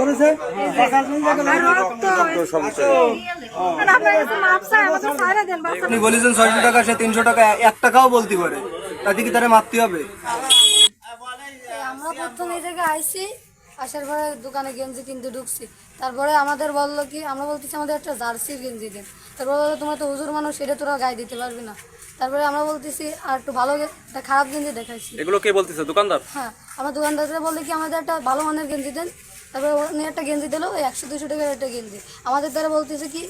ধরেছে আপনি বলেছেন ছয়শো টাকা সে তিনশো টাকা এক টাকাও বলতে পারে। তাতে কি তারা মারতে হবে? আমরা প্রথম এই জায়গায় আইসি আসার পরে দোকানে গেঞ্জি কিনতে ঢুকছি। তারপরে আমাদের বলল কি আমরা বলতেছি আমাদের একটা জার্সির গেঞ্জি দেন। তারপরে বলল তোমরা তো হুজুর মানুষ সেটা তোরা গায়ে দিতে পারবি না। তারপরে আমরা বলতেছি আর একটু ভালো একটা খারাপ গেঞ্জি দেখাইছি। এগুলো কে বলতেছে দোকানদার? হ্যাঁ আমার দোকানদাররা বললে কি আমাদের একটা ভালো মানের গেঞ্জি দেন। তারপরে উনি একটা গেঞ্জি দিলো, ওই একশো দুশো টাকার একটা গেঞ্জি। আমাদের দ্বারা বলতেছে কি,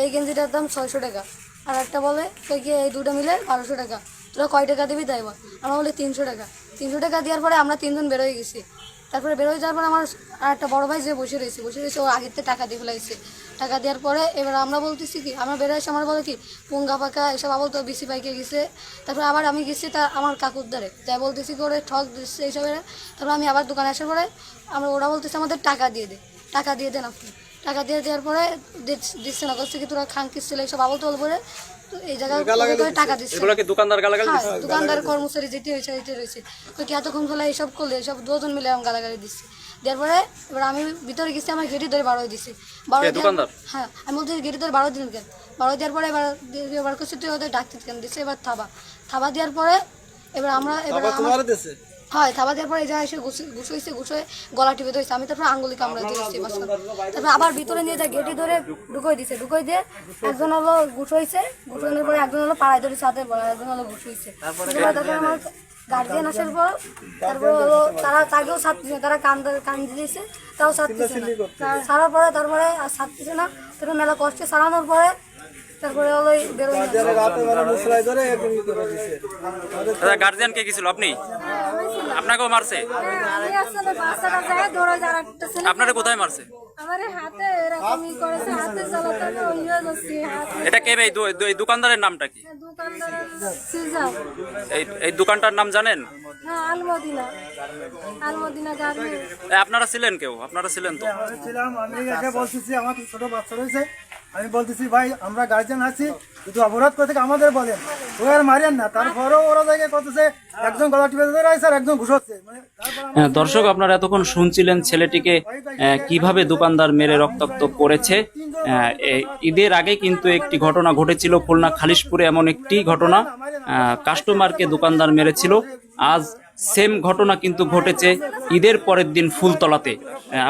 এই গেঞ্জিটার দাম ছয়শো টাকা। আর একটা বলে তো কি, এই দুটো মিলে বারোশো টাকা। তোরা কয় টাকা দিবি তাই বল? আমরা বলি তিনশো টাকা। তিনশো টাকা দেওয়ার পরে আমরা তিনজন বেরোয় গেছি। তারপরে বেরোয় যাওয়ার পরে আমার আর একটা বড় ভাই যে বসে রয়েছে বসে রয়েছে, ও আগের থেকে টাকা দিয়ে ফেলাইছে। টাকা দেওয়ার পরে এবার আমরা বলতেছি কি, আমরা বেরোয় এসে আমার বলে কি, পুঙ্গা পাকা, এসব আবল তো বেশি পাইকে গেছে। তারপরে আবার আমি গেছি তা আমার কাকুর দ্বারে। তাই বলতেছি করে ঠক দিচ্ছে এইসবের তারপরে আমি আবার দোকানে আসার পরে আমরা, ওরা বলতেছে আমাদের টাকা দিয়ে দে, টাকা দিয়ে দেন আপনি টাকা দিয়ে দেওয়ার পরে দিচ্ছ- না করছে কি, তোরা খান কিসছিল এইসব আবল তোল তো এই জায়গায় টাকা দিচ্ছে। এগুলো দোকানদার গালাগালি হ্যাঁ দিচ্ছে? দোকানদার কর্মচারী যেতে হয়েছে যেতে রয়েছে। ওই কি এতক্ষণ ফেলা এইসব করলে সব দুজন মিলে আমি গালাগালি দিচ্ছি। দেওয়ার পরে এবার আমি ভিতরে গেছি আমার গেটি ধরে বারো দিছি। বারো দোকানদার? হ্যাঁ আমি বলছি গেটি ধরে বারো দিন কেন? বারো দেওয়ার পরে এবার এবার করছি তুই ওদের ডাকতে কেন? দিচ্ছে এবার থাবা। থাবা দেওয়ার পরে এবার আমরা এবার আমার হয় থাবা দেওয়ার পরে এই জায়গায় এসে ঘুষোইছে ঘুষোয় গলা টিপে ধরেছে। আমি তারপর আঙ্গুলি কামড়াতে দিচ্ছি তারপর আবার ভিতরে নিয়ে যায় গেটি ধরে ঢুকোই দিছে। ঢুকোই দিয়ে একজন হলো ঘুষোইছে ঘুষোনোর পরে একজন হলো পাড়ায় ধরে সাথে বলা একজন হলো ঘুষোইছে তারপর আমার গার্জিয়ান আসার পর তারপর হলো তারা তাকেও ছাড়তেছে তারা কান ধরে- কান দিয়েছে তাও ছাড়তেছে না। ছাড়ার পরে তারপরে আর ছাড়তেছে না তারপরে মেলা কষ্টে ছাড়ানোর পরে তারপরে হলো বেরোয় গার্জিয়ান কে গেছিল? আপনি? আপনাকেও মারছে? আপনারা কোথায় মারছে? এটা কে ভাই? দো- দো- এই দোকানদারের নামটা কি? এই এই দোকানটার নাম জানেন? হ্যাঁ আপনারা ছিলেন কেউ? আপনারা ছিলেন তো? ছিলাম আমি বলতেছি আমার ছোট বাচ্চা রয়েছে। আমি বলতেছি ভাই আমরা গার্জেন আছি যদি অপরাধ করে থেকে আমাদের বলেন। ও আর মারেন না তারপরেও ওরা জায়গায় করতেছে একজন গলা টিপে ধরে আছে আর একজন ঘুষোচ্ছে। মানে হ্যাঁ, দর্শক আপনারা এতক্ষণ শুনছিলেন ছেলেটিকে কীভাবে দোকানদার মেরে রক্তাক্ত করেছে। ঈদের আগে কিন্তু একটি ঘটনা ঘটেছিল খুলনা খালিশপুরে এমন একটি ঘটনা কাস্টমারকে দোকানদার মেরেছিল। আজ সেম ঘটনা কিন্তু ঘটেছে ঈদের পরের দিন ফুলতলাতে।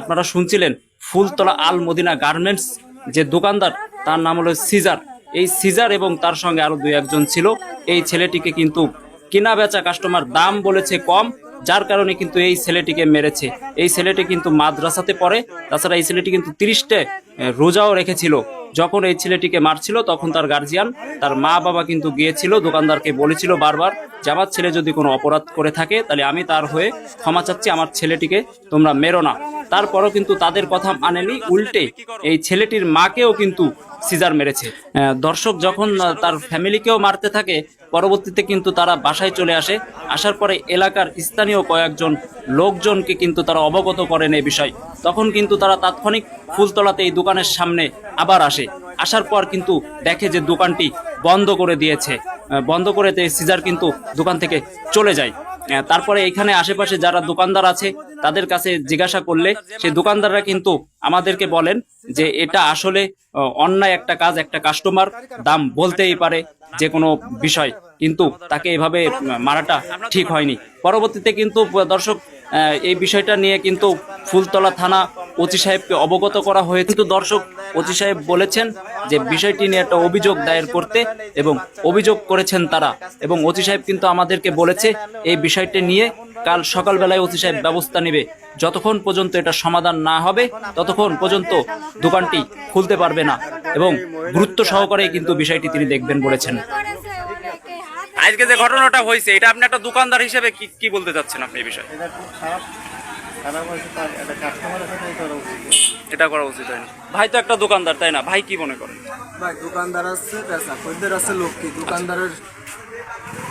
আপনারা শুনছিলেন ফুলতলা আল মদিনা গার্মেন্টস যে দোকানদার, তার নাম হলো সিজার। এই সিজার এবং তার সঙ্গে আরও দুই একজন ছিল। এই ছেলেটিকে কিন্তু কিনা বেচা কাস্টমার দাম বলেছে কম, যার কারণে কিন্তু এই ছেলেটিকে মেরেছে। এই ছেলেটি কিন্তু মাদ্রাসাতে পড়ে, তাছাড়া এই ছেলেটি কিন্তু তিরিশটে রোজাও রেখেছিল। যখন এই ছেলেটিকে মারছিল, তখন তার গার্জিয়ান তার মা বাবা কিন্তু গিয়েছিল, দোকানদারকে বলেছিল বারবার যে আমার ছেলে যদি কোনো অপরাধ করে থাকে, তাহলে আমি তার হয়ে ক্ষমা চাচ্ছি, আমার ছেলেটিকে তোমরা মেরো না। তারপরও কিন্তু তাদের কথা মানেনি, উল্টে এই ছেলেটির মাকেও কিন্তু সিজার মেরেছে। দর্শক যখন তার ফ্যামিলিকেও মারতে থাকে, পরবর্তীতে কিন্তু তারা বাসায় চলে আসে। আসার পরে এলাকার স্থানীয় কয়েকজন লোকজনকে কিন্তু তারা অবগত করেন এই বিষয়। তখন কিন্তু তারা তাৎক্ষণিক ফুলতলাতে এই দোকানের সামনে আবার আসে। আসার পর কিন্তু দেখে যে দোকানটি বন্ধ করে দিয়েছে। বন্ধ করে সিজার কিন্তু দোকান থেকে চলে যায়। তারপরে এখানে আশেপাশে যারা দোকানদার আছে, তাদের কাছে জিজ্ঞাসা করলে সেই দোকানদাররা কিন্তু আমাদেরকে বলেন যে এটা আসলে অন্যায় একটা কাজ, একটা কাস্টমার দাম বলতেই পারে যে কোনো বিষয়। কিন্তু তাকে এভাবে মারাটা ঠিক হয়নি। পরবর্তীতে কিন্তু দর্শক এই বিষয়টা নিয়ে কিন্তু ফুলতলা থানা ওসি সাহেবকে অবগত করা হয়েছে। কিন্তু দর্শক ওসি সাহেব বলেছেন যে বিষয়টি নিয়ে একটা অভিযোগ দায়ের করতে এবং অভিযোগ করেছেন তারা। এবং ওসি সাহেব কিন্তু আমাদেরকে বলেছে, এই বিষয়টি নিয়ে কাল সকালবেলায় ওসি সাহেব ব্যবস্থা নেবে। যতক্ষণ পর্যন্ত এটা সমাধান না হবে, ততক্ষণ পর্যন্ত দোকানটি খুলতে পারবে না। এবং গুরুত্ব সহকারে কিন্তু বিষয়টি তিনি দেখবেন বলেছেন। আজকে যে ঘটনাটা হয়েছে, এটা আপনি একটা দোকানদার হিসেবে কি কি বলতে চাচ্ছেন আপনি এই বিষয়ে? খারাপ খারাপ তার একটা কাস্টমারের সাথে করা উচিত। এটা করা উচিত হয়নি। ভাই তো একটা দোকানদার তাই না? ভাই কি মনে করেন ভাই দোকানদার আছে পেশা খদ্দের আছে লক্ষ্মী। দোকানদারের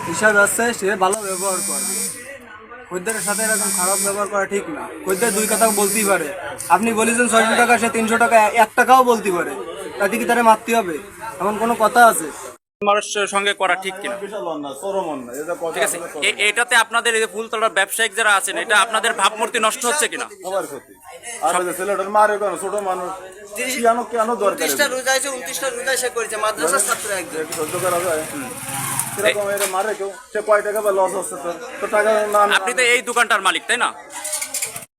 হিসাব আছে সে ভালো ব্যবহার করবে। খদ্দের সাথে এরকম খারাপ ব্যবহার করা ঠিক না। খদ্দের দুই কথা বলতেই পারে। আপনি বলেছেন ছয়শো টাকা সে তিনশো টাকা এক টাকাও বলতে পারে। তাতে কি তারা মারতে হবে? এমন কোনো কথা আছে? মানুষের সঙ্গে করা ঠিক কিনা। ঠিক আছে এটাতে আপনাদের এই যে ফুলতলার ব্যবসায়িক যারা আছেন এটা আপনাদের ভাবমূর্তি নষ্ট হচ্ছে কিনা? আর ওই যে ছেলেটার মারে কেন ছোট মানুষ কেন কেন দরকার রোজা আছে উনত্রিশটা রোজা সে করেছে মাদ্রাসার ছাত্র একজন। সহ্য করা যায়? সেরকম এর মারে কেউ সে কয় টাকা বা লস হচ্ছে তো তো টাকা আপনি তো এই দোকানটার মালিক তাই না?